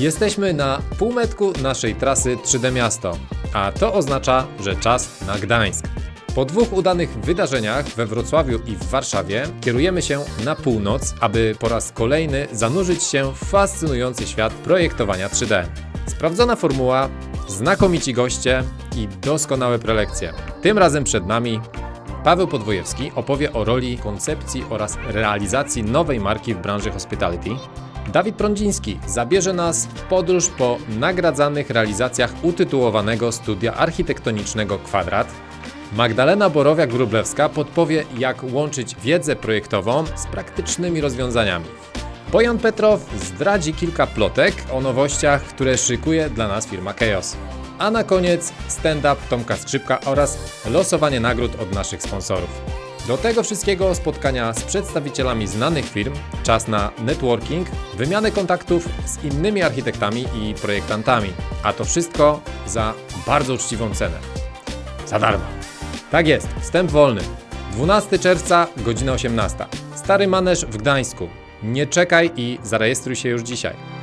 Jesteśmy na półmetku naszej trasy 3D Miasto, a to oznacza, że czas na Gdańsk. Po dwóch udanych wydarzeniach we Wrocławiu i w Warszawie kierujemy się na północ, aby po raz kolejny zanurzyć się w fascynujący świat projektowania 3D. Sprawdzona formuła, znakomici goście i doskonałe prelekcje. Tym razem przed nami Paweł Podwojewski opowie o roli koncepcji oraz realizacji nowej marki w branży hospitality. Dawid Prądziński zabierze nas w podróż po nagradzanych realizacjach utytułowanego studia architektonicznego Kwadrat. Magdalena Borowiak-Wróblewska podpowie, jak łączyć wiedzę projektową z praktycznymi rozwiązaniami. Bojan Petrow zdradzi kilka plotek o nowościach, które szykuje dla nas firma Chaos. A na koniec stand-up Tomka Skrzypka oraz losowanie nagród od naszych sponsorów. Do tego wszystkiego spotkania z przedstawicielami znanych firm, czas na networking, wymianę kontaktów z innymi architektami i projektantami. A to wszystko za bardzo uczciwą cenę. Za darmo. Tak jest, wstęp wolny. 12 czerwca, godzina 18. Stary Manesz w Gdańsku. Nie czekaj i zarejestruj się już dzisiaj.